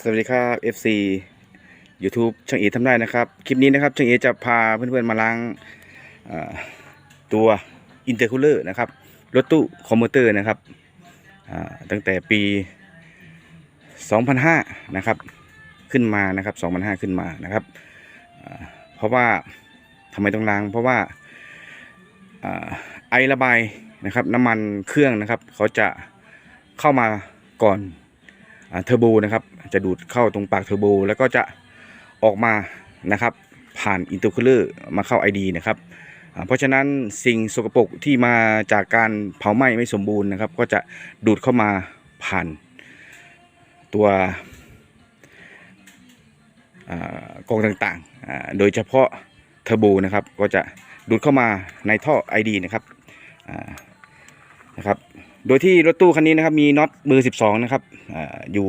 สวัสดีครับ FC YouTube ช่างเอทำได้นะครับ คลิปนี้นะครับช่างเอจะพาเพื่อนๆมาล้างตัวอินเตอร์คูลเลอร์นะครับ รถตู้คอมมูเตอร์นะครับตั้งแต่ปี 2005 นะครับ ขึ้นมานะครับ 2005 ขึ้นมานะครับ เพราะว่าทำไมต้องล้าง เพราะว่าไอระบายนะครับน้ำมันเครื่องนะครับ เขาจะเข้ามาก่อน เทอร์โบนะครับ จะดูดเข้าตรงปากเทอร์โบแล้วก็จะออกมานะครับ ผ่านอินเตอร์คูลเลอร์มาเข้า ID นะครับเพราะฉะนั้นสิ่งสกปรกที่มาจากการเผาไหม้ไม่สมบูรณ์นะครับ ก็จะดูดเข้ามาผ่านตัวกองต่างๆ โดยเฉพาะเทอร์โบนะครับ ก็จะดูดเข้ามาในท่อ ID นะครับนะครับ โดยที่รถตู้คันนี้นะครับมีน็อตเบอ12 นะครับออยู่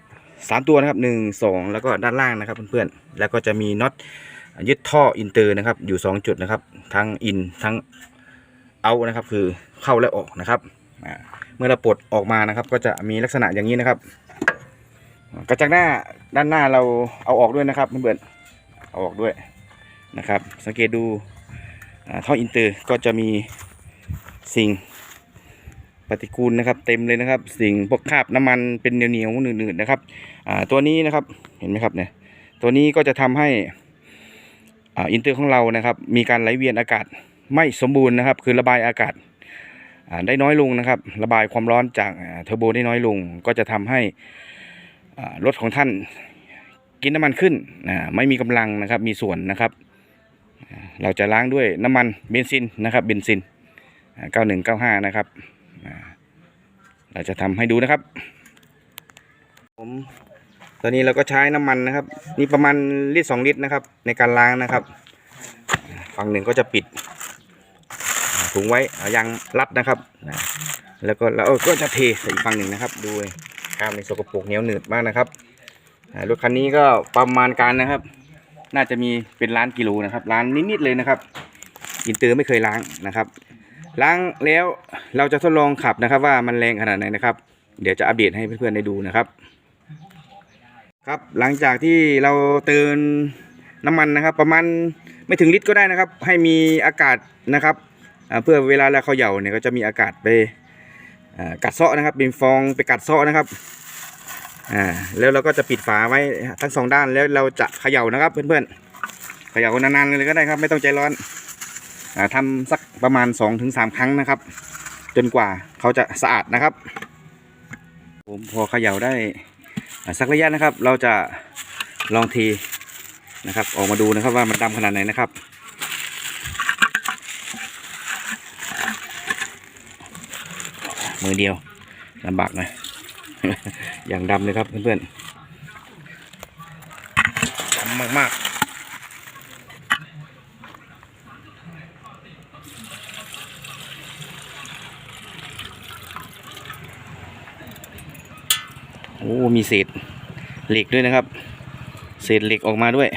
3 ตัวนะครับ 1 2 แล้วก็ด้านล่างนะครับเพื่อนๆ แล้วก็จะมีน็อตยึดท่ออินเตอร์นะครับ อยู่ 2 จุดนะครับ ทั้งอินทั้งเอานะครับ คือเข้าและออกนะครับเมื่อเราปลดออกมานะครับ ก็จะมีลักษณะอย่างนี้นะครับ กระจังหน้าด้านหน้าเราเอาออกด้วยนะครับเพื่อนๆเอาออกด้วยนะครับ สังเกตดูท่ออินเตอร์ก็จะมีสิ่ง ปฏิกูลนะครับ เต็มเลยนะครับ สิ่งพวกคราบน้ำมันเป็นเหนียวๆหนืดๆนะครับอ่าตัวนี้นะครับเห็นไหมครับเนี่ยตัวนี้ก็จะทำให้อ่าอินเตอร์ของเรานะครับ มีการไหลเวียนอากาศไม่สมบูรณ์นะครับ คือระบายอากาศอ่าได้น้อยลงนะครับ ระบายความร้อนจากเทอร์โบได้น้อยลง ก็จะทำให้อ่ารถของท่านกินน้ำมันขึ้นอ่าไม่มีกำลังนะครับมีส่วนนะครับเราจะล้างด้วยน้ำมันเบนซินนะครับเบนซินอ่า9195 นะครับ เราจะทำให้ดูนะครับ ผม ตอนนี้เราก็ใช้น้ำมันนะครับ นี่ประมาณลิตรสองลิตรนะครับ ในการล้างนะครับ ฝั่งหนึ่งก็จะปิดถุงไว้เอายางรัดนะครับแล้วก็เราก็จะเทใส่อีกฝั่งหนึ่งนะครับดูข้ามในสกปรกเหนียวหนืดมากนะครับรถคันนี้ก็ประมาณการนะครับ น่าจะมีเป็นล้านกิโลนะครับล้านนิดๆเลยนะครับ อินเตอร์ไม่เคยล้างนะครับ ล้างแล้วเราจะทดลองขับนะครับ ว่ามันแรงขนาดไหนนะครับ เดี๋ยวจะอัปเดตให้เพื่อนๆได้ดูนะครับ ครับหลังจากที่เราเติมน้ำมันนะครับ ประมาณไม่ถึงลิตรก็ได้นะครับ ให้มีอากาศนะครับเพื่อเวลาเราเขย่าเนี่ยก็จะมีอากาศไปกัดเซาะนะครับ เป็นฟองไปกัดเซาะนะครับอ่าแล้วเราก็จะปิดฝาไว้ทั้งสองด้านแล้วเราจะเขย่านะครับ เพื่อนๆเขย่านานๆเลยก็ได้ครับ ไม่ต้องใจร้อน อ่าทำสักประมาณ 2-3 ครั้งนะครับ จนกว่าเขาจะสะอาดนะครับ ผมพอเขย่าได้สักระยะนะครับ เราจะลองทีนะครับ ออกมาดูนะครับว่ามันดำขนาดไหนนะครับมือเดียวลำบากหน่อยอย่างดำเลยครับเพื่อนๆดำมากๆ อ้มีเศษเหล็กด้วยนะครับ เศษเหล็กออกมาด้วย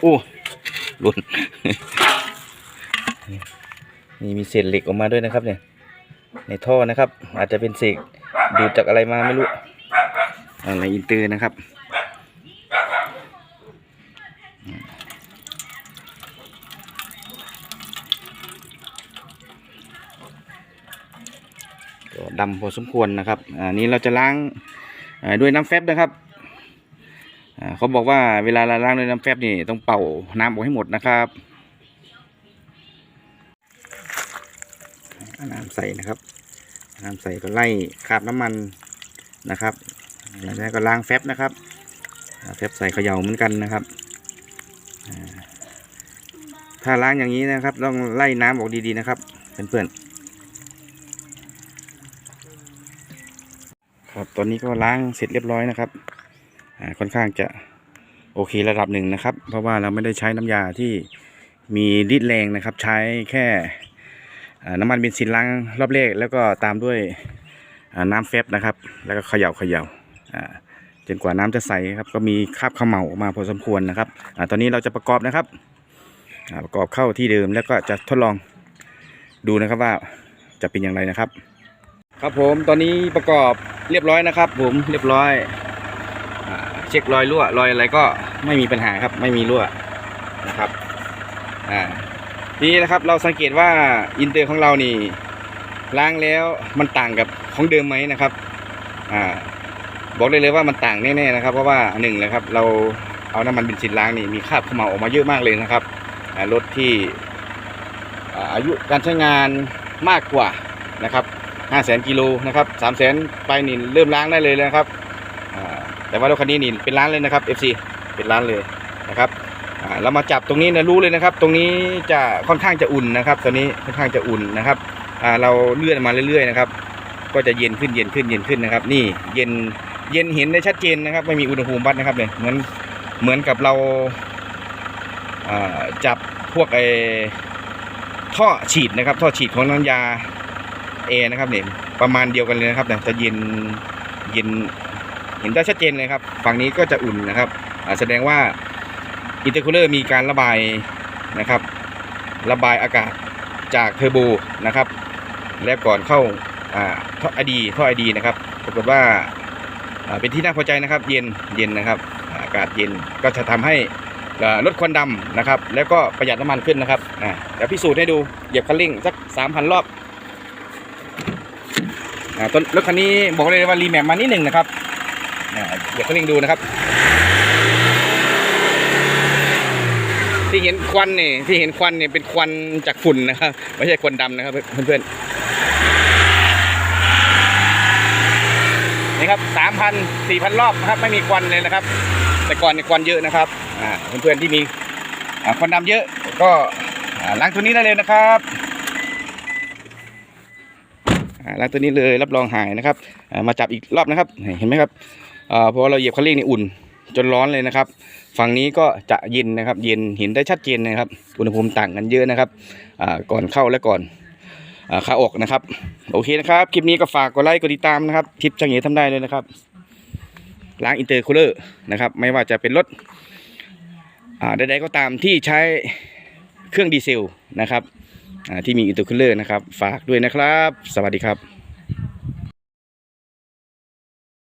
โอ้หล่นนี่มีเศษเหล็กออกมาด้วยนะครับ เนี่ย ในท่อนะครับ อาจจะเป็นเศษดูดจากอะไรมาไม่รู้อ่าในอินเตอร์นะครับ ดำพอสมควรนะครับอันนี้เราจะล้างด้วยน้ำแฟบนะครับเขาบอกว่าเวลาเราล้างด้วยน้ำแฟบนี่ต้องเป่าน้ำออกให้หมดนะครับน้ำใส่นะครับน้ำใส่ก็ไล่คราบน้ำมันนะครับแล้วจากนั้นก็ล้างแฟบนะครับแฟบใส่เขย่าเหมือนกันนะครับถ้าล้างอย่างนี้นะครับ ต้องไล่น้ำออกดีๆนะครับเพื่อนๆ ครับตอนนี้ก็ล้างเสร็จเรียบร้อยนะครับค่อนข้างจะโอเคระดับหนึ่งนะครับ เพราะว่าเราไม่ได้ใช้น้ำยาที่มีฤทธิ์แรงนะครับ ใช้แค่น้ำมันเบนซินล้างรอบแรกแล้วก็ตามด้วยน้ำเฟบนะครับ แล้วก็เขย่าเขย่าอ่าจนกว่าน้ำจะใสครับก็มีคราบเขม่าออกมาพอสมควรนะครับอตอนนี้เราจะประกอบนะครับประกอบเข้าที่เดิมแล้วก็จะทดลองดูนะครับว่าจะเป็นอย่างไรนะครับ ครับผมตอนนี้ประกอบ เรียบร้อยนะครับ ผมเรียบร้อยเช็ครอยรั่วรอยอะไรก็ไม่มีปัญหาครับ ไม่มีรั่วนะครับอ่าทีนี้นะครับเราสังเกตว่าอินเตอร์ของเรานี่ล้างแล้วมันต่างกับของเดิมไหมนะครับอ่าบอกได้เลยว่ามันต่างแน่ๆนะครับ เพราะว่าหนึ่งเลยครับ เราเอาน้ำมันเบนซินล้างนี่มีคราบเขมาออกมาเยอะมากเลยนะครับรถที่อายุการใช้งานมากกว่านะครับ ห้าแสนกิโลนะครับสามแสนไปนี่เริ่มล้างได้เลยนะครับแต่ว่ารถคันนี้นี่เป็นล้านเลยนะครับ FC เป็นล้านเลยนะครับเรามาจับตรงนี้นะรู้เลยนะครับ ตรงนี้จะค่อนข้างจะอุ่นนะครับ ตอนนี้ค่อนข้างจะอุ่นนะครับเราเลื่อนมาเรื่อยๆนะครับก็จะเย็นขึ้นเย็นขึ้นเย็นขึ้นนะครับ นี่เย็นเย็นเห็นได้ชัดเจนนะครับ ไม่มีอุณหภูมิวัดนะครับเนี่ยเหมือนเหมือนกับเราอ่าจับพวกไอ้ท่อฉีดนะครับ ท่อฉีดของน้ำยา เอนะครับเนี่ยประมาณเดียวกันเลยนะครับเนี่ยจะเย็นเย็นเห็นได้ชัดเจนเลยครับ ฝั่งนี้ก็จะอุ่นนะครับอ่าแสดงว่าอินเตอร์คูลเลอร์มีการระบายนะครับ ระบายอากาศจากเทอร์โบนะครับ และก่อนเข้าอ่าท่อไอดีท่อไอดีนะครับปรากฏว่าอ่าเป็นที่น่าพอใจนะครับ เย็นเย็นนะครับ อากาศเย็นก็จะทำให้ลดควันดำนะครับ แล้วก็ประหยัดน้ำมันขึ้นนะครับอ่าเดี๋ยวพิสูจน์ให้ดูเหยียบคันเร่งสัก 3,000 รอบ อ่าต้นรถคันนี้บอกเลยว่ารีแมปมานิดหนึ่งนะครับอ่าเดี๋ยวเขาเร่งดูนะครับ ที่เห็นควันนี่ที่เห็นควันเนี่ยเป็นควันจากฝุ่นนะครับไม่ใช่ควันดำนะครับเพื่อนๆนี่ครับสามพันสี่พันรอบนะครับ ไม่มีควันเลยนะครับ แต่ก่อนเนี่ยควันเยอะนะครับอ่าเพื่อนๆที่มีควันดำเยอะก็ล้างตัวนี้ได้เลยนะครับ ล้างตัวนี้เลยรับรองหายนะครับมาจับอีกรอบนะครับเห็นไหมครับอ่าพอเราเหยียบคันเร่งนี่อุ่นจนร้อนเลยนะครับ ฝั่งนี้ก็จะเย็นนะครับ เย็นเห็นได้ชัดเจนนะครับ อุณหภูมิต่างกันเยอะนะครับก่อนเข้าและก่อนอ่าขาออกนะครับ โอเคนะครับ คลิปนี้ก็ฝากกดไลค์กดติดตามนะครับคลิปช่างเหยทำได้เลยนะครับล้างอินเตอร์คูลเลอร์นะครับ ไม่ว่าจะเป็นรถใดๆก็ตามที่ใช้เครื่องดีเซลนะครับ ที่มีอินเตอร์คูลเลอร์นะครับ ฝากด้วยนะครับ สวัสดีครับ